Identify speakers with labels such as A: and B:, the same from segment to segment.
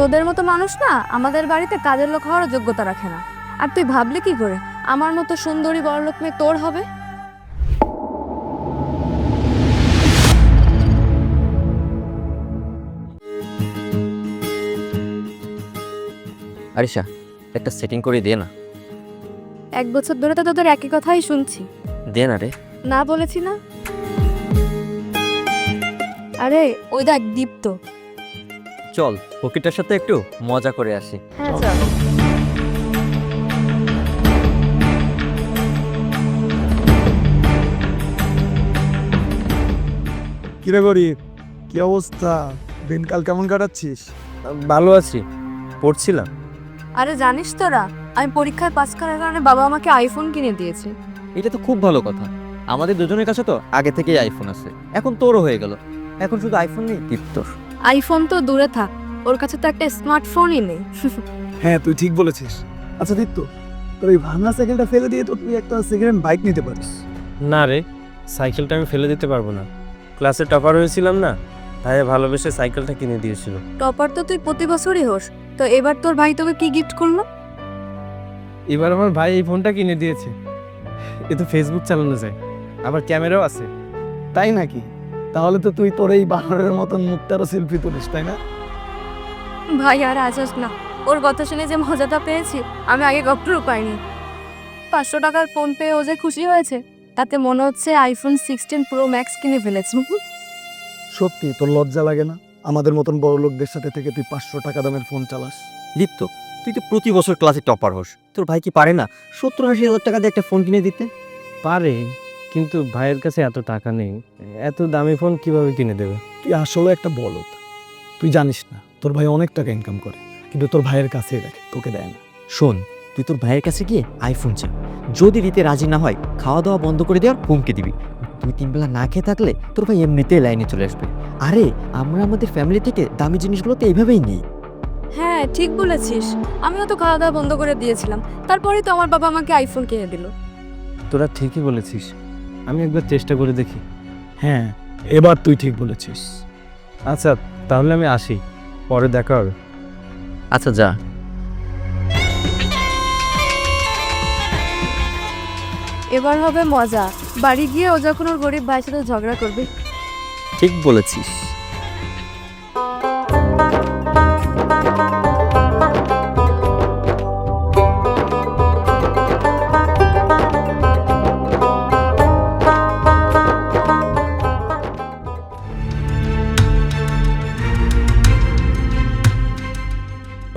A: তোদের মতো মানুষ না আমাদের বাড়িতে কাজের লোক হওয়ার যোগ্যতা রাখে না। আর তুই ভাবলি কি করে? আমার মতো সুন্দরী বড়লোক মেয়ে তোর হবে?
B: আরিশা একটা সেটিং করে দে না।
A: এক বছর ধরে তো তোদের একই কথাই শুনছি।
B: দে না রে।
A: না বলেছি না? আরে ওই দেখ দীপ্ত।
B: চল পকিটার সাথে একটু মজা করে আসি।
A: হ্যাঁ চল।
C: কিরে গরিব কি অবস্থা? দিনকাল কেমন কাটাচ্ছিস?
B: ভালো আছি পড়ছিলাম।
A: আরে জানিস তোরা আমি পরীক্ষায় পাস করার কারণে বাবা আমাকে আইফোন কিনে দিয়েছে।
B: এটা তো খুব ভালো কথা। আমাদের দুজনের কাছে তো আগে থেকেই আইফোন আছে। এখন তোরও হয়ে গেল। এখন শুধু আইফোন নেই দীপ্তর
A: আইফোন তো দূরে থাক ওর কাছে তো একটা স্মার্টফোনই নেই।
C: হ্যাঁ তুই ঠিক বলেছিস। আচ্ছা দীপ্ত তোর এই ভাঙা সাইকেলটা ফেলে দিয়ে তো তুই একটা সেকেন্ড বাইক নিতে পারিস।
D: না রে সাইকেলটা আমি ফেলে দিতে পারব না। ক্লাসে টপার হয়েছিলাম না তাই ভালোবেসে সাইকেলটা কিনে দিয়েছিল।
A: টপার তো তুই প্রতি বছরই হোস তো এবার তোর ভাই তোকে কি গিফট করল?
D: এবার আমার ভাই এই ফোনটা কিনে দিয়েছে। এ তো ফেসবুক চালানো যায় আবার ক্যামেরাও আছে।
C: তাই নাকি? তাহলে তো তুই তোর এই বানরের মতন মুক্তারও সেলফি তুলিস তাই না?
A: ভাই আর আসস না। ওর কথা শুনে যে মজাটা পেয়েছি আমি আগে কখনো পাইনি। পাঁচশো টাকার ফোন পেয়ে ও যে খুশি হয়েছে তাতে মনে হচ্ছে আইফোন সিক্সটিন প্রো ম্যাক্স কিনে ফেলেছি।
C: সত্যি তোর লজ্জা লাগে না? আমাদের মতন বড় লোকদের সাথে থেকে তুই পাঁচশো টাকা দামের ফোন চালাস।
B: দীপ্ত তুই তো প্রতি বছর ক্লাসে টপার হোস। তোর ভাই কি পারে না? সত্তর আশি হাজার টাকা দিয়ে একটা ফোন কিনে দিতে?
D: পারে। কিন্তু ভাইয়ের কাছে এত টাকা নেই এত দামি ফোন কীভাবে কিনে দেবে?
C: তুই আসলে একটা বলদ। তুই জানিস না তোর ভাই অনেক টাকা ইনকাম করে কিন্তু তোর ভাইয়ের কাছেই রাখে তোকে দেয় না।
B: শোন তুই তোর ভাইয়ের কাছে গিয়ে আইফোন চা যদি দিতে রাজি না হয় খাওয়া দাওয়া বন্ধ করে দেওয়ার হুমকি দিবি। তুই তিন বেলা না খেয়ে থাকলে তোর ভাই এমনিতেই লাইনে চলে আসবে। আরে আমরা আমাদের ফ্যামিলি থেকে দামি জিনিসগুলো তো এইভাবেই নিই।
A: হ্যাঁ ঠিক বলেছিস। আমিও তো খাওয়া দাওয়া বন্ধ করে দিয়েছিলাম। তারপরেই তো আমার বাবা আমাকে আইফোন কিনে দিল।
D: তোরা ঠিকই বলেছিস। আমি একবার চেষ্টা করে দেখি।
C: হ্যাঁ এবার তুই ঠিক বলেছিস।
D: আচ্ছা তাহলে আমি আসি। পরে দেখা হবে।
B: আচ্ছা যা।
A: এবার হবে মজা। বাড়ি গিয়ে ও যখন ওর গরিব ভাইয়ের সাথে ঝগড়া করবে।
B: ঠিক বলেছিস।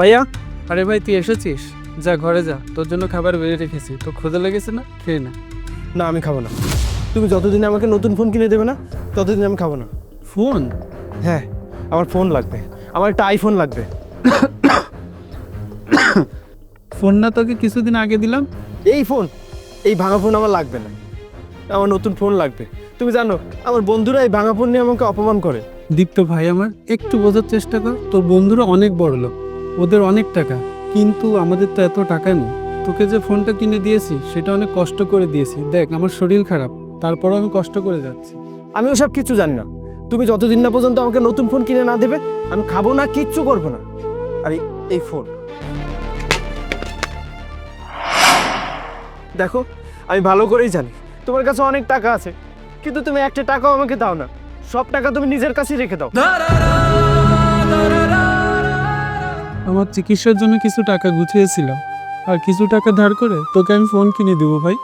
E: ভাইয়া আরে ভাই তুই এসেছিস? যা ঘরে যা। তোর জন্য খাবার বেড়ে রেখেছি। তো ক্ষুদা লেগেছে না? খেয়ে না।
D: না আমি খাব না। তুমি যতদিন আমাকে নতুন ফোন কিনে দেবে না ততদিন আমি খাব না।
E: ফোন?
D: হ্যাঁ আমার ফোন লাগবে। আমার একটা আইফোন লাগবে।
E: ফোন না তোকে কিছুদিন আগে দিলাম?
D: এই ফোন এই ভাঙা ফোন আমার লাগবে না। আমার নতুন ফোন লাগবে। তুমি জানো আমার বন্ধুরা এই ভাঙা ফোন নিয়ে আমাকে অপমান করে।
E: দীপ্ত ভাই আমার একটু বোঝার চেষ্টা কর। তোর বন্ধুরা অনেক বড় লোক ওদের অনেক টাকা। কিন্তু আমাদের তো এত টাকা নেই। তোকে যে ফোনটা কিনে দিয়েছি সেটা অনেক কষ্ট করে দিয়েছি। দেখ আমার শরীর খারাপ। তারপরও আমি কষ্ট করে যাচ্ছি।
D: আমি ওসব কিছু জানি না। তুমি যতদিন না পর্যন্ত আমাকে নতুন ফোন কিনে না দেবে আমি খাব না কিচ্ছু করব না। আর এই- এই ফোন। দেখো আমি ভালো করেই জানি। তোমার কাছে অনেক টাকা আছে কিন্তু তুমি একটা টাকাও আমাকে দাও না। সব টাকা তুমি নিজের কাছেই রেখে দাও।
E: আমার চিকিৎসার জন্য কিছু টাকা গুছিয়েছিলাম আর কিছু টাকা ধার করে তোকে আমি ফোন কিনে দেবো ভাই।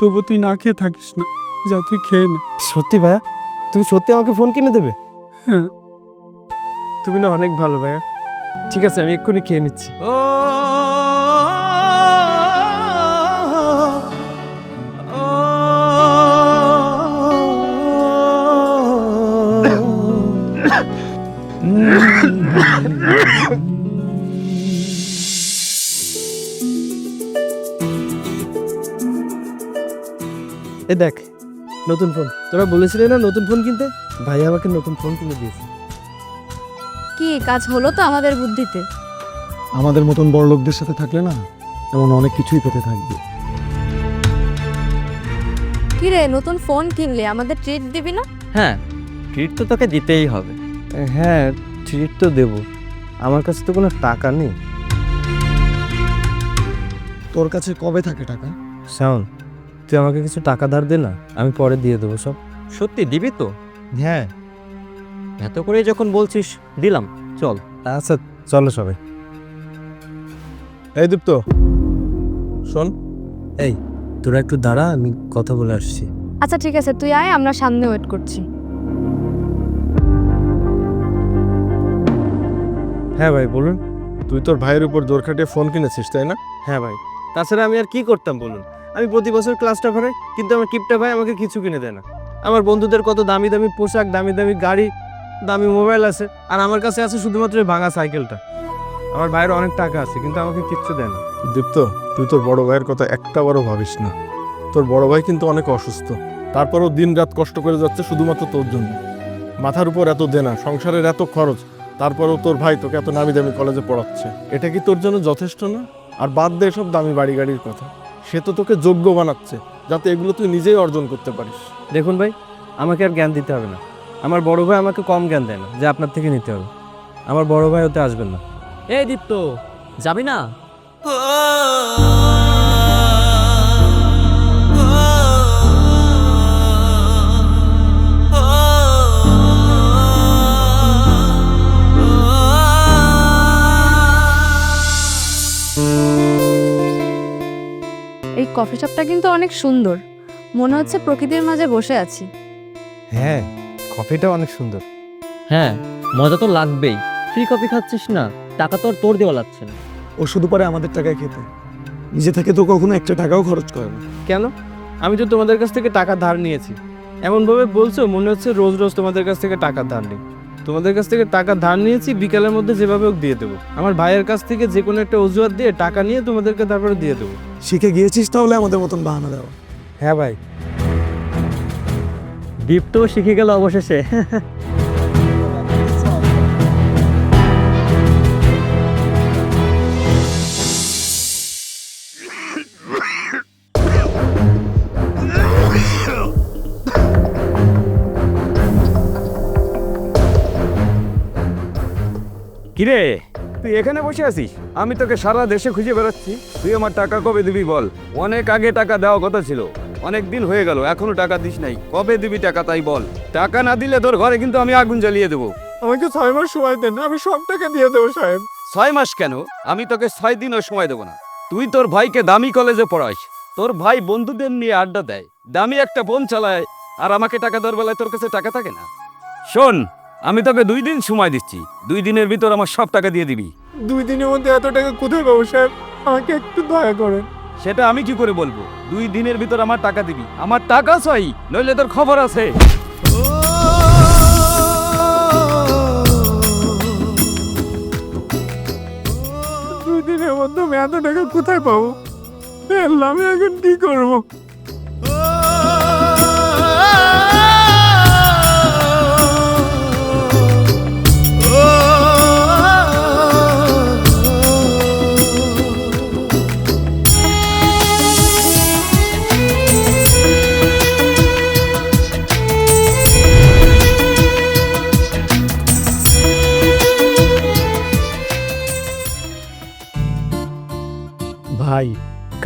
E: তবু তুই না খেয়ে থাকিস না যা তুই খেয়ে নে।
D: সত্যি ভাইয়া? তুমি সত্যি আমাকে ফোন কিনে দেবে?
E: হ্যাঁ।
D: তুমি না অনেক ভালো ভাইয়া। ঠিক আছে আমি এক্ষুনি খেয়ে নিচ্ছি। এ দেখ নতুন ফোন তোরা বলেছিলে না নতুন ফোন কিনতে? ভাই আমাকে নতুন ফোন কিনে দিয়েছে।
A: কি কাজ হলো তো আমাদের বুদ্ধিতে?
C: আমাদের মতন বড় লোকদের সাথে থাকলে না এমন অনেক কিছুই পেতে থাকবে।
A: কি রে নতুন ফোন কিনলে? আমাদের ট্রিট দিবি না?
B: হ্যাঁ ট্রিট তো তোকে দিতেই হবে।
D: হ্যাঁ ট্রিট তো দেবো। আমার কাছে তো কোনো টাকা নেই।
C: তোর কাছে কবে থাকে টাকা?
D: শাওন তুই আমাকে কিছু টাকা ধার দে না আমি পরে দিয়ে দেবো সব।
B: সত্যি দিবি তো?
D: হ্যাঁ।
B: এত করে যখন বলছিস দিলাম। চল।
D: আচ্ছা চলো সবাই। এই দীপ্ত শোন। এই তোরা একটু দাঁড়া আমি কথা বলে আসছি।
A: আচ্ছা ঠিক আছে তুই আয় আমরা সামনে ওয়েট করছি।
D: হ্যাঁ ভাই বলুন। তুই তোর ভাইয়ের উপর জোর খাটিয়ে ফোন কিনেছিস তাই না? হ্যাঁ ভাই। তাছাড়া আমি আর কি করতাম বলুন? আমি প্রতি বছর ক্লাসটা করাই কিন্তু আমার কিপটা ভাই আমাকে কিছু কিনে দেয় না। আমার বন্ধুদের কত দামি দামি পোশাক, দামি দামি গাড়ি, দামি মোবাইল আছে, আর আমার কাছে আছে শুধুমাত্র ভাঙা সাইকেলটা। আমার ভাইয়ের অনেক টাকা আছে, কিন্তু আমাকে কিচ্ছু দেয় না।
F: দীপ্ত, তুই তোর বড় ভাইয়ের কথা একটা বারও ভাবিস না। তোর বড় ভাই কিন্তু অনেক অসুস্থ। তারপরও দিন রাত কষ্ট করে যাচ্ছে শুধুমাত্র তোর জন্য। মাথার উপর এত দেনা, সংসারের এত খরচ, তারপরেও তোর ভাই তোকে এত নামি দামি কলেজে পড়াচ্ছে। এটা কি তোর জন্য যথেষ্ট না? আর বাদ দে সব দামি বাড়ি গাড়ির কথা। সে তো তোকে যোগ্য বানাচ্ছে যাতে এগুলো তুই নিজেই অর্জন করতে পারিস।
D: দেখুন ভাই আমাকে আর জ্ঞান দিতে হবে না। আমার বড় ভাই আমাকে কম জ্ঞান দেয় না যে আপনার থেকে নিতে হবে। আমার বড় ভাই ওতে আসবেন না।
B: এই দীপ্ত যাবি না?
A: কফি শপটা কিন্তু অনেক সুন্দর। মনে হচ্ছে প্রকৃতির মাঝে বসে আছি।
D: হ্যাঁ কফিটা অনেক সুন্দর।
B: হ্যাঁ মজা তো লাগবেই। ফ্রি কফি খাচ্ছিস না টাকা তো আর তোর দেওয়া লাগছে না।
C: ও শুধু পারে আমাদের টাকায় খেতে। নিজে থেকে তো কখনো একটা টাকাও খরচ করে না।
D: কেন? আমি তো তোমাদের কাছ থেকে টাকা ধার নিয়েছি। এমনভাবে বলছো মনে হচ্ছে রোজ রোজ তোমাদের কাছ থেকে টাকা ধার নিই। তোমাদের কাছ থেকে টাকা ধার নিয়েছি বিকালের মধ্যে যেভাবে হোক দিয়ে দেবো। আমার ভাইয়ের কাছ থেকে যে কোনো একটা অজুহাত দিয়ে টাকা নিয়ে তোমাদেরকে তারপরে দিয়ে দেবো।
C: শিখে গিয়েছিস তাহলে আমাদের মতন বাহানা দেওয়া।
D: হ্যাঁ ভাই।
B: দীপ্ত শিখে গেল অবশেষে।
G: কিরে? তুই এখানে বসে আছিস? আমি তোকে সারা দেশে খুঁজে বেড়াচ্ছি। তুই আমার টাকা কবে দিবি বল? অনেক আগে টাকা দেওয়া কথা ছিল। অনেক দিন হয়ে গেল এখনও টাকা দিস নাই। কবে দিবি টাকা তাই বল। টাকা না দিলে তোর ঘরে কিন্তু আমি আগুন জ্বালিয়ে দেবো।
D: আমাকে ছয় মাস সময় দেন আমি সব টাকা দিয়ে দেবো সাহেব।
G: ছয় মাস কেন? আমি তোকে ছয় দিনও সময় দেবো না। তুই তোর ভাইকে দামি কলেজে পড়াস। তোর ভাই বন্ধুদের নিয়ে আড্ডা দেয়। দামি একটা বোন চালায়। আর আমাকে টাকা দেওয়ার বেলায় তোর কাছে টাকা থাকে না? শোন আমি তোকে দুই দিন সময় দিচ্ছি। দুই দিনের ভিতর আমার সব টাকা দিয়ে দিবি।
D: দুই দিনের মধ্যে এত টাকা কোথায় পাবো সাহেব? আমাকে একটু দয়া করেন।
G: সেটা আমি কি করে বলব? দুই দিনের ভিতর আমার টাকা দিবি। আমার টাকা চাই নইলে তোর খবর আছে।
D: দুই দিনের মধ্যে আমি এত টাকা কোথায় পাবো? আমি এখন কি করব?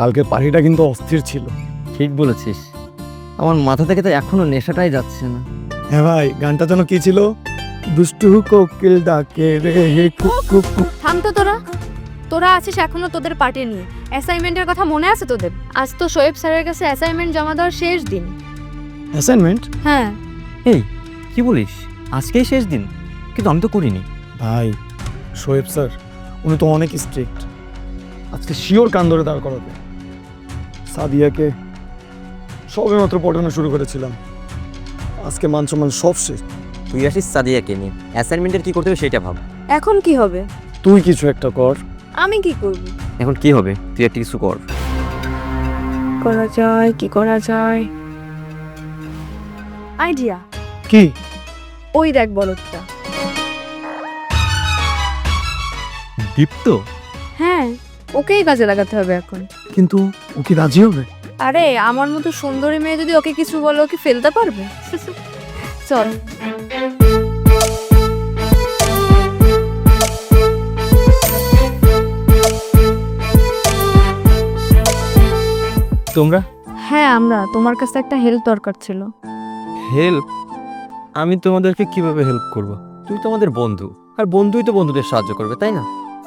C: কালকের পাখিটা কিন্তু অস্থির ছিল।
B: ঠিক বলেছিস। আমার মাথা থেকে তো এখনও নেশাটাই যাচ্ছে না।
C: হ্যাঁ ভাই গানটা যেন কি ছিল? দুষ্টু কোকিল ডাকে রে হে কুক কুক কুক।
A: থাম তো তোরা। তোরা আছিস এখনও তোদের পার্টি নিয়ে। অ্যাসাইনমেন্টের কথা মনে আছে তোদের? আজ তো শোয়েব স্যারের কাছে অ্যাসাইনমেন্ট জমা দেওয়ার শেষ দিন।
C: অ্যাসাইনমেন্ট
A: হ্যাঁ।
B: এই কি বলিস? আজকেই শেষ দিন। কিন্তু আমি তো করিনি।
C: ভাই শোয়েব স্যার উনি তো অনেক স্ট্রিক্ট আজকে শিওর কান ধরে দাঁড় করাবে। সাদিয়াকে সবে মাত্র পড়ানো শুরু করেছিলাম। আজকে মান সম্মান সব শেষ।
B: তুই আসিস সাদিয়াকে নিয়ে। অ্যাসাইনমেন্টের কি করতে হবে সেটা ভাব।
A: এখন কি হবে?
C: তুই কিছু একটা কর।
A: আমি কি করব?
B: এখন কি হবে? তুই একটা কিছু কর।
A: করা যায় কি করা যায়? আইডিয়া।
C: কি?
A: ওই দেখ বলদটা।
B: দীপ্ত?
A: হ্যাঁ। ওকেই কাজে লাগাতে হবে এখন।
C: কিন্তু ও কি রাজি হবে?
A: আরে আমার মতো সুন্দরী মেয়ে যদি ওকে কিছু বলো ওকে ফেলতে পারবে? চল।
D: তোমরা?
A: হ্যাঁ আমরা। তোমার কাছে একটা হেল্প দরকার ছিল।
D: হেল্প আমি তোমাদেরকে কীভাবে হেল্প করব?
B: তুমি তো আমাদের বন্ধু। আর বন্ধুই তো বন্ধুদের সাহায্য করবে তাই না?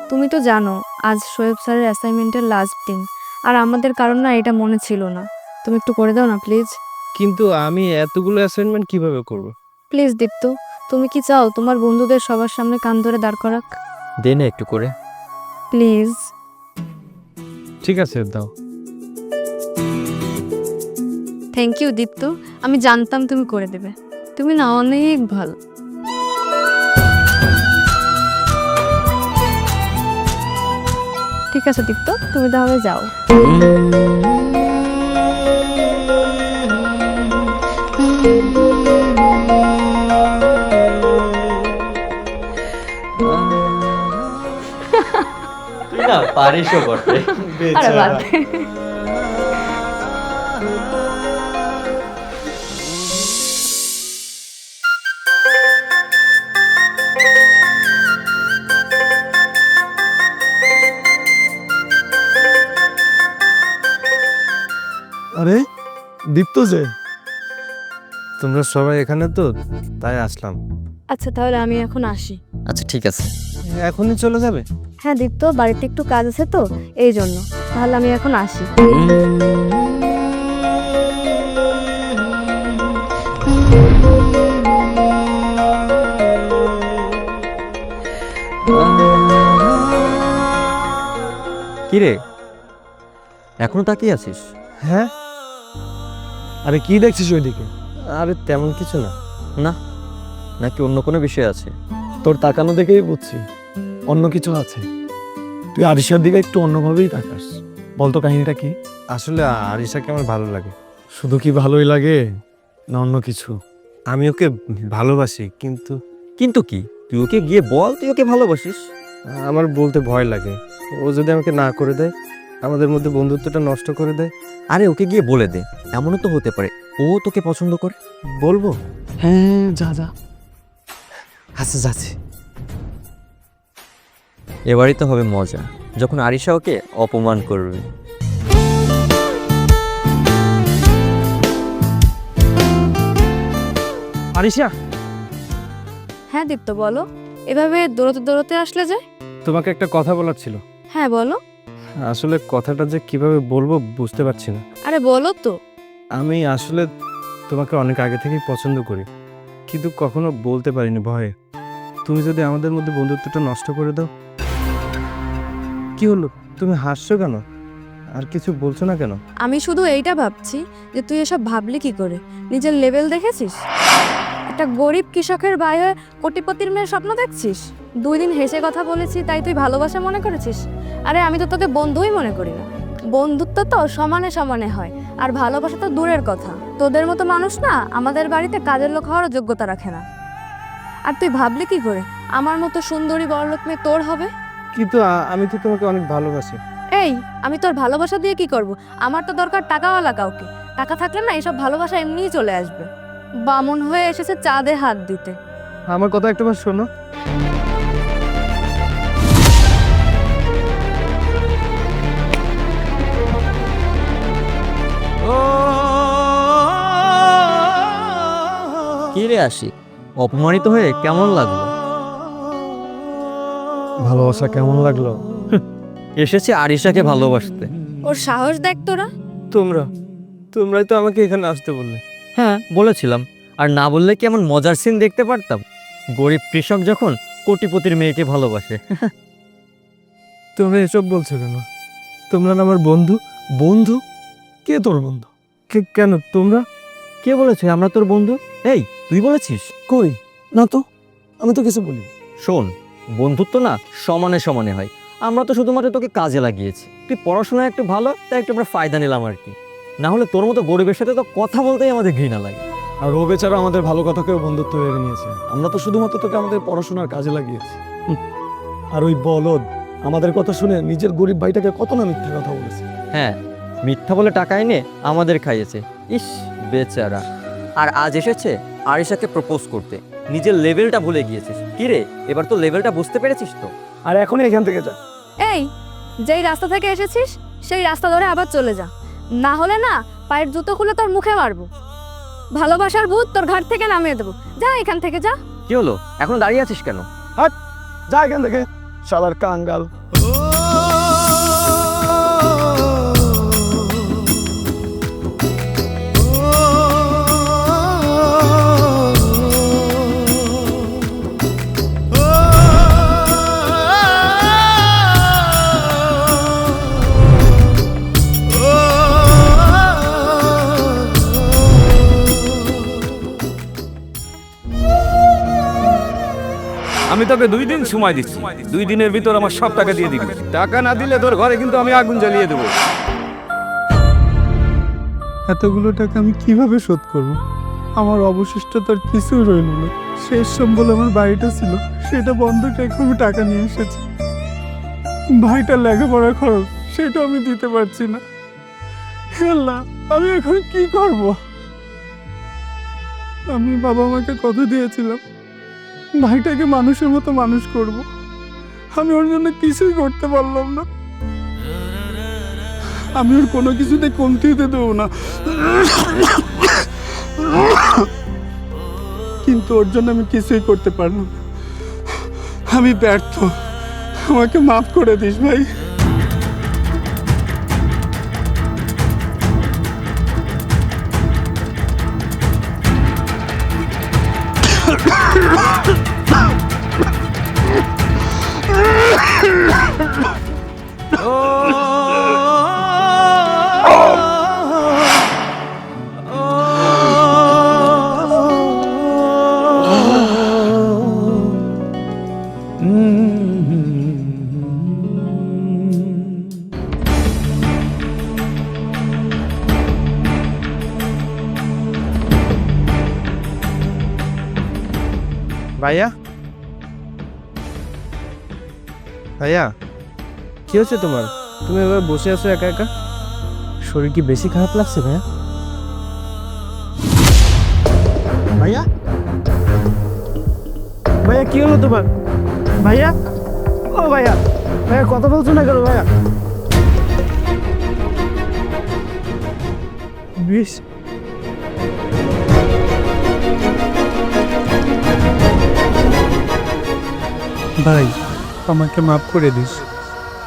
A: তুমি তো জানো আজ শোয়েব স্যারের অ্যাসাইনমেন্টের লাস্ট দিন। আর আমাদের কারণ না এটা মনে ছিল না। তুমি একটু করে দাও না প্লিজ
D: কিন্তু আমি এতগুলো অ্যাসাইনমেন্ট কীভাবে করব?
A: প্লিজ দীপ্ত তুমি কি চাও তোমার বন্ধুদের সবার সামনে কান ধরে দাঁড় করাক?
B: দে না একটু করে।
A: প্লিজ
D: ঠিক আছে দাও।
A: Thank you Dipto. আমি জানতাম তুমি করে দেবে। তুমি না অনেক ভালো। ঠিক আছে দীপ্ত তুমি তাহলে যাও।
B: না পারিসও করতে
C: দীপ্ত যে।
D: তোমরা সবাই এখানে তো তাই আসলাম।
A: আচ্ছা তাহলে আমি এখন আসি।
B: আচ্ছা ঠিক আছে।
D: এখনই চলে যাবে?
A: হ্যাঁ দীপ্ত বাড়িতে একটু কাজ আছে তো এই জন্য। তাহলে আমি এখন আসি।
B: কি রে এখনও তাকিয়ে আছিস?
C: হ্যাঁ? আরে কি দেখছিস ওইদিকে?
D: আরে তেমন কিছু না।
B: না নাকি অন্য কোনো বিষয় আছে?
C: তোর তাকানো দেখেই বুঝছি। অন্য কিছু আছে। তুই আরিশার দিকে একটু অন্যভাবেই তাকাস। বলতো কাহিনীটা কি?
D: আসলে আরিশাকে আমার ভালো লাগে।
C: শুধু কি ভালোই লাগে না অন্য কিছু?
D: আমি ওকে ভালোবাসি কিন্তু
B: কিন্তু কি? তুই ওকে গিয়ে বল তুই ওকে ভালোবাসিস?
D: আমার বলতে ভয় লাগে। ও যদি আমাকে না করে দেয় আমাদের মধ্যে বন্ধুত্বটা নষ্ট করে দেয়।
B: আরে ওকে গিয়ে বলে দে। এমনও তো হতে পারে। ও তোকে পছন্দ করে?
D: বলব?
C: হ্যাঁ যা যা।
D: আচ্ছা যাচ্ছি।
B: এবারই তো হবে মজা। যখন আরিশা ওকে অপমান করবে।
D: আরিশা!
A: হ্যাঁ দীপ্ত বলো। এভাবে দৌড়তে দৌড়তে আসলে যে?
D: তোমাকে একটা কথা বলার ছিল।
A: হ্যাঁ বলো।
D: আসলে কথাটা যে কীভাবে বলব বুঝতে পারছি না।
A: আরে বলো তো।
D: আমি আসলে তোমাকে অনেক আগে থেকেই পছন্দ করি কিন্তু কখনো বলতে পারিনি ভয়ে। তুমি যদি আমাদের মধ্যে বন্ধুত্বটা নষ্ট করে দাও। কি হলো? তুমি হাসছো কেন? আর কিছু বলছো না কেন?
A: আমি শুধু এইটা ভাবছি যে তুই এসব ভাবলি কি করে? নিজের লেভেল দেখেছিস? একটা গরিব কৃষকের ভাই হয়ে কোটিপতির মেয়ের স্বপ্ন দেখছিস? দুই দিন হেসে কথা বলেছি তাই তুই ভালোবাসা মনে করেছিস? আরে আমি তো তোকে বন্ধুই মনে করি না। বন্ধুত্ব তো সমানে সমানে হয় আর ভালোবাসা তো দূরের কথা। তোদের মতো মানুষ না আমাদের বাড়িতে কাজের লোক হওয়ারও যোগ্যতা রাখে না। আর তুই ভাবলি কি করে? আমার মতো সুন্দরী বড়লোক মেয়ে তোর হবে?
D: কিন্তু আমি তো তোমাকে অনেক ভালোবাসি।
A: এই আমি তোর ভালোবাসা দিয়ে কি করব? আমার তো দরকার টাকাওয়ালা কাউকে। টাকা থাকলে না এসব ভালোবাসা এমনিই চলে আসবে। বামন হয়ে এসেছে চাঁদে হাত দিতে।
D: আমার কথা একটাবার শোনো।
B: কি রে আসি। অপমানিত হয়ে কেমন লাগল?
C: ভালোবাসা কেমন লাগল?
B: এসেছে আরিশাকে ভালোবাসতে।
A: ওর সাহস দেখ তোরা।
D: তোমরা তোমরাই তো আমাকে এখানে আসতে বললে।
B: হ্যাঁ বলেছিলাম। আর না বললে কি এমন মজার সিন দেখতে পারতাম? গরিব কৃষক যখন কোটিপতির মেয়েকে ভালোবাসে।
D: তোমরা এসব বলছো কেন? তোমরা না আমার বন্ধু?
C: বন্ধু? কে তোর বন্ধু?
D: কে- কেন তোমরা?
B: কে বলেছে আমরা তোর বন্ধু? এই তুই বলেছিস?
C: কই? না তো আমি তো কিছু বলি
B: শোন বন্ধুত্ব না সমানে সমানে হয়। আমরা তো শুধুমাত্র তোকে কাজে লাগিয়েছি। তুই পড়াশোনায় একটু ভালো তাই একটু আমরা ফায়দা নিলাম আর কি। না হলে তোর মতো গরিবের সাথে তো কথা বলতেই আমাদের ঘৃণা লাগে।
C: আর ও বেচারা আমাদের ভালো কথাকেও বন্ধুত্ব ভেবে নিয়েছে। আমরা তো শুধুমাত্র তোকে আমাদের পড়াশোনার কাজে লাগিয়েছি। আর ওই বলদ আমাদের কথা শুনে নিজের গরিব ভাইটাকে কত না মিথ্যা কথা বলেছে।
B: হ্যাঁ মিথ্যা বলে টাকা এনে আমাদের খাইয়েছে। ইস বেচারা। আর আজ এসেছে? আরিশাকে প্রপোজ করতে। নিজের লেভেলটা ভুলে গিয়েছিস। কি রে? এবার তো লেভেলটা বুঝতে পেরেছিস তো?
C: আর এখনই এখান থেকে যা।
A: এই যেই রাস্তা থেকে এসেছিস সেই রাস্তা ধরে আবার চলে যা। না হলে না পায়ের জুতো খুলে তোর মুখে মারবো। ভালোবাসার ভূত তোর ঘর থেকে নামিয়ে দেবো। যা এখান থেকে যা।
B: কি হলো? এখন দাঁড়িয়ে আছিস কেন?
C: যা এখান থেকে। শালার কাঙ্গাল।
G: তোকে দুই দিন সময় দিচ্ছি। দুই দিনের ভিতর আমার সব টাকা দিয়ে দিবি। টাকা না দিলে তোর ঘরে কিন্তু আমি আগুন জ্বালিয়ে দেবো।
E: এতগুলো টাকা আমি কীভাবে শোধ করব? আমার অবশিষ্ট তার কিছুই রইল না। শেষ সম্বল আমার বাড়িটা ছিল সেটা বন্ধ রেখে আমি টাকা নিয়ে এসেছি। ভাইটার লেখাপড়ার খরচ সেটা আমি দিতে পারছি না। হে আল্লাহ আমি এখন কি করব? আমি বাবা মাকে কথা দিয়েছিলাম ভাইটাকে মানুষের মতো মানুষ করব। আমি ওর জন্য কিছুই করতে পারলাম না। আমি ওর কোনো কিছুতে কমতি হতে দেবো না। কিন্তু ওর জন্য আমি কিছুই করতে পারলাম। আমি ব্যর্থ। আমাকে মাফ করে দিস ভাই।
D: ভাইয়া ভাইয়া কি হচ্ছে তোমার? তুমি এবার বসে আছো একা একা?
B: শরীর কি বেশি খারাপ লাগছে ভাইয়া?
D: ভাইয়া? ভাইয়া কি হলো তোমার? ভাইয়া? ও ভাইয়া ভাইয়া কথা বলছো না কেন ভাইয়া? বিষ
E: ভাই আমাকে মাফ করে দিস।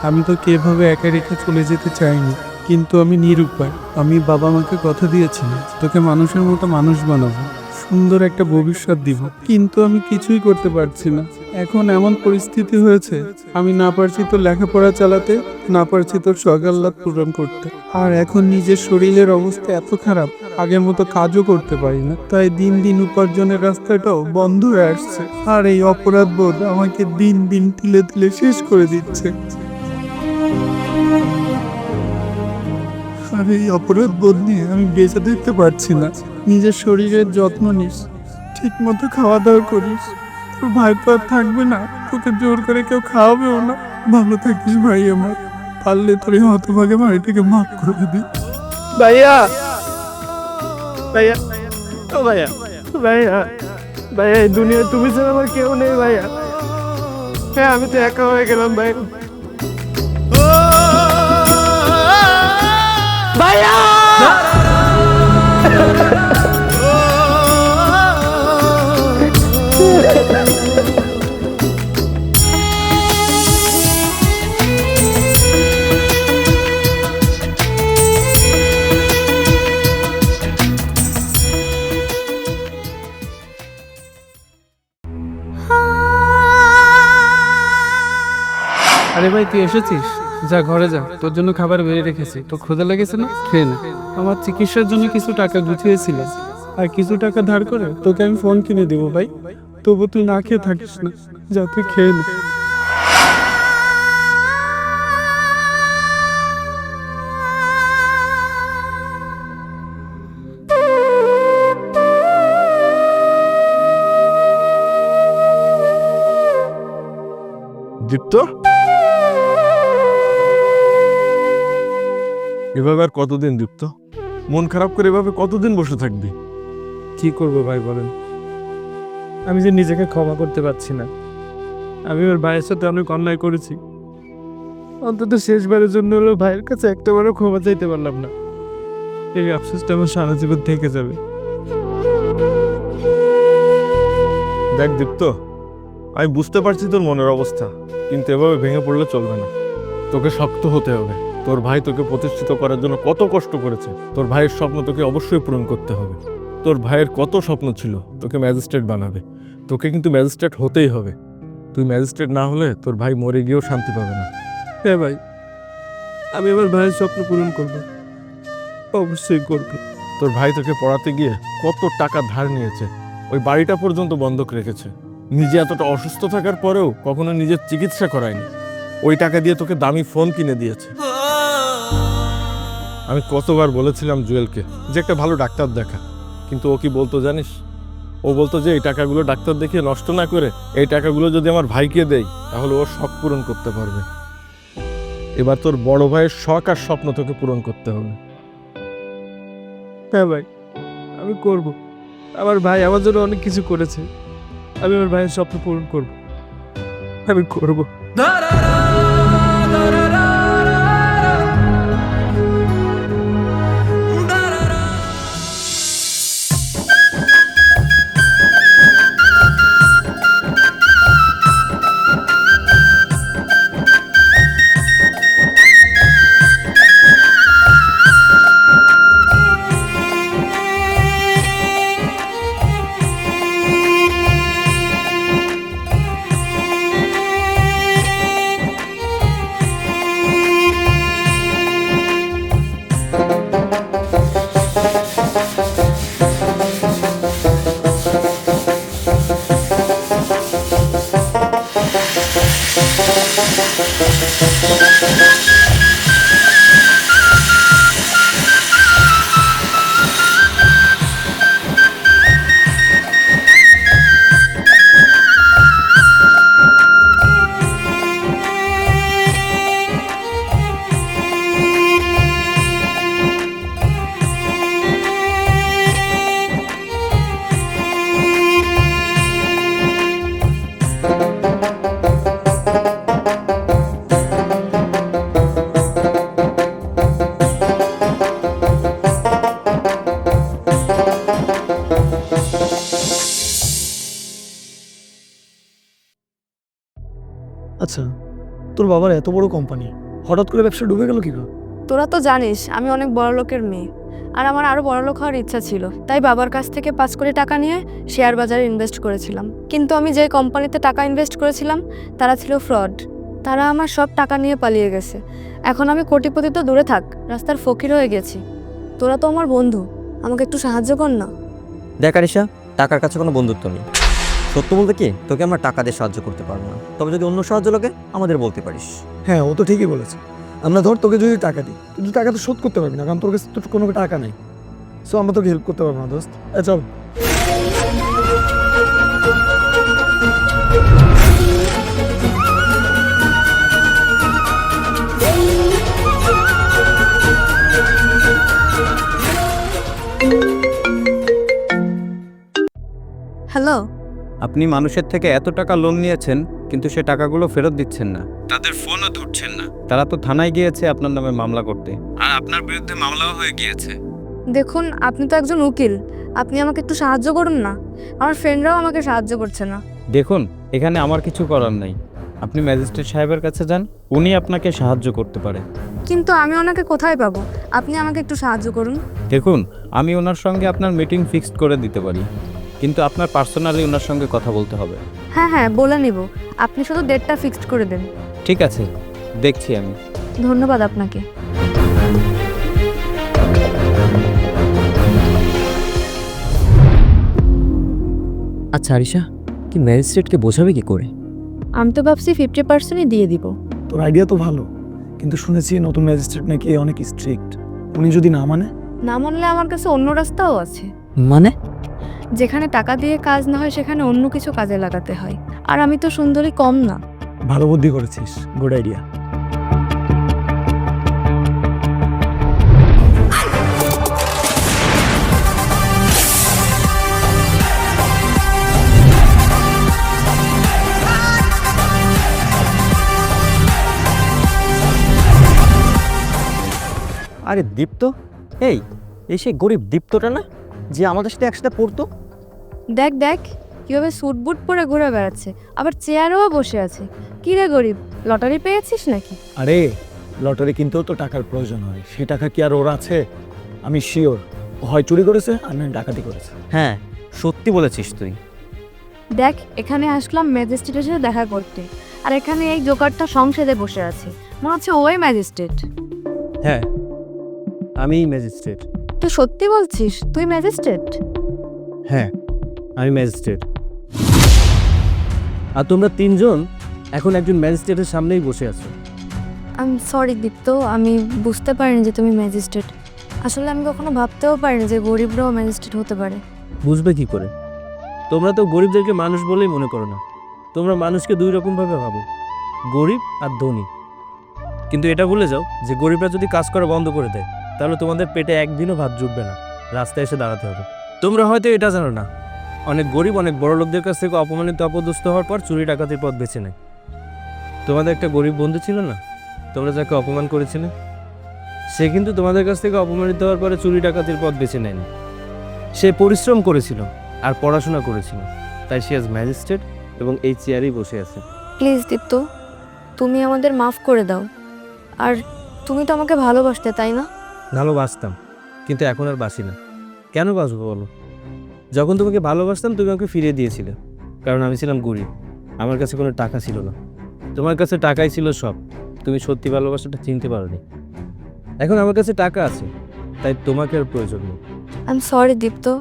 E: আমি তো এভাবে একা রেখে চলে যেতে চাইনি, কিন্তু আমি নিরুপায়। আমি বাবা মাকে কথা দিয়েছিলাম, তোকে মানুষের মতো মানুষ বানাবো, সুন্দর একটা ভবিষ্যৎ দিব, কিন্তু আমি কিছুই করতে পারছি না। এখন এমন পরিস্থিতি হয়েছে, আমি না পারছি তোর লেখাপড়া চালাতে, না পারছি তোর সকাল্লাদ পূরণ করতে। আর এখন নিজের শরীরের অবস্থা এত খারাপ, আগের মতো কাজও করতে পারি না। তাই দিন দিন উপার্জনের রাস্তাটাও বন্ধ হয়ে আসছে। আর এই অপরাধ বোধ আমাকে দিন দিন তিলে তিলে শেষ করে দিচ্ছে। আর এই অপরাধ বোধ নিয়ে আমি বেঁচে দেখতে পারছি না। নিজের শরীরের যত্ন নিস ঠিক মতো খাওয়া দাওয়া করিস। তোর ভাই তো আর থাকবে না, তোকে জোর করে কেউ খাওয়াবেও না। ভালো থাকিস ভাই আমার, পারলে তোর এই হতভাগে ভাইটাকে মাফ করে দিই
D: ভাইয়া! ভাইয়া, ও ভাইয়া ভাইয়া ভাইয়া, এই দুনিয়া তুমি ছাড়া আমার কেউ নেই ভাইয়া। হ্যাঁ আমি তো একা হয়ে গেলাম ভাই। ভাইয়া
E: আরে ভাই তুই এসেছিস যা ঘরে যা, তোর জন্য খাবার বেড়ে রেখেছি। তো ক্ষুদা লেগেছে না? খেয়ে না। আমার চিকিৎসার জন্য কিছু টাকা গুছিয়েছিল। আর কিছু টাকা ধার করে তোকে আমি ফোন কিনে দেবো ভাই। তবু তুই না খেয়ে থাকিস না। যা, তুই খেয়ে নে।
F: দীপ্ত? এভাবে আর কতদিন দীপ্ত? মন খারাপ করে এভাবে কতদিন বসে থাকবি?
E: কি করব ভাই বলেন? আমি যে নিজেকে ক্ষমা করতে পারছি না। আমি ওর ভাইয়ের সাথে অনেক অন্যায় করেছি। অন্তত শেষবারের জন্য হলো ভাইয়ের কাছে একটাবারও ক্ষমা চাইতে পারলাম না। এই আফসোসটা আমার সারা জীবন থেকে যাবে।
F: দেখ দীপ্ত আমি বুঝতে পারছি তোর মনের অবস্থা কিন্তু এভাবে ভেঙে পড়লে চলবে না। তোকে শক্ত হতে হবে। তোর ভাই তোকে প্রতিষ্ঠিত করার জন্য কত কষ্ট করেছে। তোর ভাইয়ের স্বপ্ন তোকে অবশ্যই পূরণ করতে হবে। তোর ভাইয়ের কত স্বপ্ন ছিল তোকে ম্যাজিস্ট্রেট বানাবে। তোকে কিন্তু ম্যাজিস্ট্রেট হতেই হবে। তুই ম্যাজিস্ট্রেট না হলে তোর ভাই মরে গিয়েও শান্তি পাবে না।
E: হ্যাঁ ভাই আমি আমার ভাইয়ের স্বপ্ন পূরণ করব। অবশ্যই করব।
F: তোর ভাই তোকে পড়াতে গিয়ে কত টাকা ধার নিয়েছে ওই বাড়িটা পর্যন্ত বন্ধক রেখেছে। নিজে এতটা অসুস্থ থাকার পরেও কখনো নিজের চিকিৎসা করায়নি। ওই টাকা দিয়ে তোকে দামি ফোন কিনে দিয়েছে। আমি কতবার বলেছিলাম জুয়েলকে যে একটা ভালো ডাক্তার দেখা। কিন্তু ও কি বলতো জানিস? ও বলতো যে এই টাকাগুলো ডাক্তার দেখিয়ে নষ্ট না করে এই টাকাগুলো যদি আমার ভাইকে দেই তাহলে ও শখ পূরণ করতে পারবে। এবার তোর বড় ভাইয়ের শখ আর স্বপ্ন তোকে পূরণ করতে হবে।
E: হ্যাঁ ভাই আমি করব। আমার ভাই আমার জন্য অনেক কিছু করেছে। আমি আমার ভাইয়ের স্বপ্ন পূরণ করব। আমি করব।
C: আচ্ছা তোর বাবার এত বড় কোম্পানি হঠাৎ করে ব্যবসা ডুবে গেল কি করে?
A: তোরা তো জানিস আমি অনেক বড় লোকের মেয়ে। আর আমার আরও বড় লোক হওয়ার ইচ্ছা ছিল। তাই বাবার কাছ থেকে পাঁচ কোটি টাকা নিয়ে শেয়ার বাজারে ইনভেস্ট করেছিলাম। কিন্তু আমি যে কোম্পানিতে টাকা ইনভেস্ট করেছিলাম তারা ছিল ফ্রড তারা আমার সব টাকা নিয়ে পালিয়ে গেছে। এখন আমি কোটিপতি তো দূরে থাক রাস্তার ফকির হয়ে গেছি। তোরা তো আমার বন্ধু আমাকে একটু সাহায্য কর না।
B: দেখ আরিশা টাকার কাছে কোনো বন্ধুত্ব নেই। সত্য বলতে কি? তোকে আমরা টাকা দিয়ে সাহায্য করতে পারব না। তবে যদি অন্য সাহায্য লাগে, আমাদের বলতে পারিস।
C: হ্যাঁ ও তো ঠিকই বলেছে। আমরা ধর তোকে যদি টাকা দিই, তুই টাকা তো শোধ করতে পারবি না, কারণ তোর কাছে তো কোনো টাকা নেই। সো আমরা তোকে হেল্প করতে পারব না, দোস্ত।
A: আচ্ছা
H: আপনি মানুষের থেকে এত টাকা লোন নিয়েছেন কিন্তু সে টাকাগুলো ফেরত দিচ্ছেন না। তাদের ফোনও ধরছেন না। তারা তো থানায় গিয়েছে আপনার নামে মামলা করতে। আর আপনার বিরুদ্ধে মামলাও হয়ে গিয়েছে।
A: দেখুন আপনি তো একজন উকিল। আপনি আমাকে একটু সাহায্য করুন না। আমার ফ্রেন্ডরাও আমাকে সাহায্য করছে না।
H: দেখুন এখানে আমার কিছু করার নাই। আপনি ম্যাজিস্ট্রেট সাহেবের কাছে যান উনি আপনাকে সাহায্য করতে পারে।
A: কিন্তু আমি ওনাকে কোথায় পাবো? আপনি আমাকে একটু সাহায্য করুন।
H: দেখুন আমি ওনার সঙ্গে আপনার মিটিং ফিক্সড করে দিতে পারি। কিন্তু আপনার পার্সোনালি ওনার সঙ্গে কথা বলতে হবে।
A: হ্যাঁ হ্যাঁ বলে নিব। আপনি শুধু ডেটটা ফিক্সড করে দেন।
H: ঠিক আছে দেখছি আমি।
A: ধন্যবাদ আপনাকে।
B: আচ্ছা আরিশা কি ম্যাজিস্ট্রেটকে বোঝাবে কি করে?
A: আমি তো ভাবছি ফিফটি পার্সেন্টই দিয়ে দিব।
C: তোর আইডিয়া তো ভালো কিন্তু শুনেছি নতুন ম্যাজিস্ট্রেট নাকি অনেক স্ট্রিক্ট উনি যদি না মানে?
A: না মানলে আমার কাছে অন্য রাস্তাও আছে।
B: মানে?
A: যেখানে টাকা দিয়ে কাজ না হয় সেখানে অন্য কিছু কাজে লাগাতে হয়। আর আমি তো সুন্দরী কম না।
C: ভালো বুদ্ধি করেছিস। গুড আইডিয়া
B: আরে দীপ্ত এই এই সেই গরিব দীপ্তটা না? যে আমাদের সাথে একসাথে পড়তো?
A: দেখ দেখ কীভাবে স্যুট বুট পরে ঘুরে বেড়াচ্ছে আবার চেয়ারেও বসে আছে। কি রে গরিব লটারি পেয়েছিস নাকি?
C: আরে লটারি কিনতেও তো টাকার প্রয়োজন হয় সে টাকা কি আর ওর আছে? আমি শিওর হয় চুরি করেছে আর নয় ডাকাতি করেছে।
B: হ্যাঁ সত্যি বলেছিস তুই।
A: দেখ এখানে আসলাম ম্যাজিস্ট্রেটের সাথে দেখা করতে আর এখানে এই জোকারটা সংসদে বসে আছে মনে হচ্ছে ওই ম্যাজিস্ট্রেট।
D: হ্যাঁ আমি ম্যাজিস্ট্রেট।
A: তুই সত্যি বলছিস? তুই ম্যাজিস্ট্রেট?
D: হ্যাঁ আমি ম্যাজিস্ট্রেট। আর তোমরা তিনজন এখন একজন ম্যাজিস্ট্রেটের সামনেই বসে আছো।
A: আমি সরি দীপ্ত আমি বুঝতে পারিনি যে তুমি ম্যাজিস্ট্রেট। আসলে আমি কখনো ভাবতেও পারিনি যে গরিবরাও ম্যাজিস্ট্রেট হতে পারে।
D: বুঝবে কি করে? তোমরা তো গরিবদেরকে মানুষ বলেই মনে করো না। তোমরা মানুষকে দুই রকমভাবে ভাবো গরিব আর ধনী। কিন্তু এটা ভুলে যাও যে গরিবরা যদি কাজ করা বন্ধ করে দেয় তাহলে তোমাদের পেটে একদিনও ভাত জুটবে না। রাস্তায় এসে দাঁড়াতে হবে। তোমরা হয়তো এটা জানো না। অনেক গরিব, অনেক বড় লোকদের কাছ থেকে অপমানিত, অপদস্থ হওয়ার পর চুরি, ডাকাতির পথ বেছে নেয়। তোমাদের একটা গরিব বন্ধু ছিল না? তোমরা যাকে অপমান করেছিলে? সে কিন্তু তোমাদের কাছ থেকে অপমানিত হওয়ার পরে চুরি, ডাকাতির পথ বেছে নেয়নি। সে পরিশ্রম করেছিল আর পড়াশোনা করেছিল। তাই সে আজ ম্যাজিস্ট্রেট এবং এই চেয়ারেই বসে আছে।
A: প্লিজ দীপ্ত, তুমি আমাদের মাফ করে দাও। আর তুমি তো আমাকে ভালোবাসতে, তাই না?
D: ভালোবাসতাম কিন্তু এখন আর বাসি না। কেন বাসবো বলো? যখন তোমাকে ভালোবাসতাম তুমি আমাকে ফিরিয়ে দিয়েছিলে কারণ আমি ছিলাম গরিব। আমার কাছে কোনো টাকা ছিল না। তোমার কাছে টাকাই ছিল সব। তুমি সত্যি ভালোবাসাটা চিনতে পারোনি। এখন আমার কাছে টাকা আছে তাই তোমাকে আর প্রয়োজন নেই।
A: I sorry Dipto.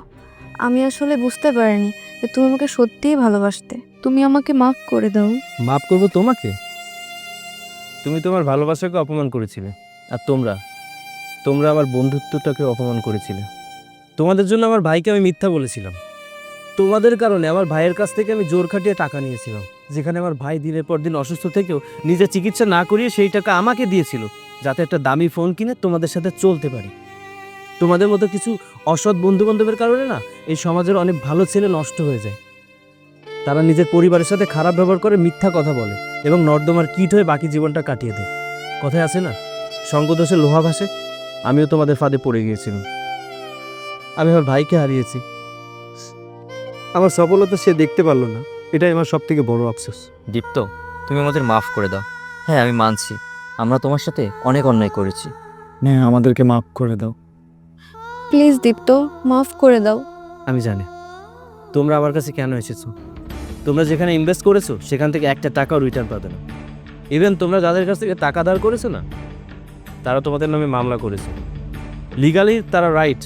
A: আমি আসলে বুঝতে পারিনি যে তুমি আমাকে সত্যিই ভালোবাসতে। তুমি আমাকে মাফ করে দাও।
D: মাফ করব তোমাকে? তুমি তোমার ভালোবাসাকে অপমান করেছিলে আর তোমরা তোমরা আমার বন্ধুত্বটাকে অপমান করেছিলে। তোমাদের জন্য আমার ভাইকে আমি মিথ্যা বলেছিলাম। তোমাদের কারণে আমার ভাইয়ের কাছ থেকে আমি জোর খাটিয়ে টাকা নিয়েছিলাম, যেখানে আমার ভাই দিনের পর দিন অসুস্থ থেকেও নিজের চিকিৎসা না করিয়ে সেই টাকা আমাকে দিয়েছিল, যাতে একটা দামি ফোন কিনে তোমাদের সাথে চলতে পারি। তোমাদের মতো কিছু অসৎ বন্ধু বান্ধবের কারণে না, এই সমাজের অনেক ভালো ছেলে নষ্ট হয়ে যায়। তারা নিজের পরিবারের সাথে খারাপ ব্যবহার করে মিথ্যা কথা বলে এবং নর্দমার কিট হয়ে বাকি জীবনটা কাটিয়ে দেয়। কথায় আছে না, সঙ্গদোষে লোহা ভাসে আমিও তোমাদের ফাঁদে পড়ে গিয়েছিলাম। আমি আমার ভাইকে হারিয়েছি। আমার সফলতা সে দেখতে পারল না। এটাই আমার সব থেকে বড় আফসোস।
B: দীপ্ত তুমি আমাদের মাফ করে দাও। হ্যাঁ আমি মানছি। আমরা তোমার সাথে অনেক অন্যায় করেছি।
C: হ্যাঁ আমাদেরকে মাফ করে দাও।
A: প্লিজ দীপ্ত মাফ করে দাও।
D: আমি জানি। তোমরা আমার কাছে কেন এসেছ? তোমরা যেখানে ইনভেস্ট করেছ সেখান থেকে একটা টাকাও রিটার্ন পাবে না। ইভেন তোমরা যাদের কাছ থেকে টাকা ধার করেছ না তারা তোমাদের নামে মামলা করেছে। লিগালি তারা রাইট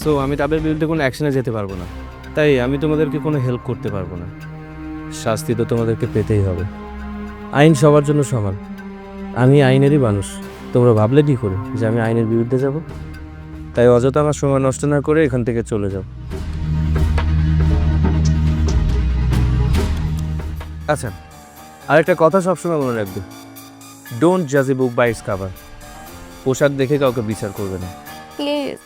D: সো আমি তাদের বিরুদ্ধে কোনো অ্যাকশনে যেতে পারব না। তাই আমি তোমাদেরকে কোনো হেল্প করতে পারব না। শাস্তি তো তোমাদেরকে পেতেই হবে। আইন সবার জন্য সমান। আমি আইনেরই মানুষ। তোমরা ভাবলে কি করে যে আমি আইনের বিরুদ্ধে যাব? তাই অযথা আমার সময় নষ্ট না করে এখান থেকে চলে যাও। আচ্ছা আরেকটা কথা সবসময় মনে রাখবে। ডোন্ট জাজ a book by its cover পোশাক দেখে কাউকে বিচার করবে না
A: প্লিজ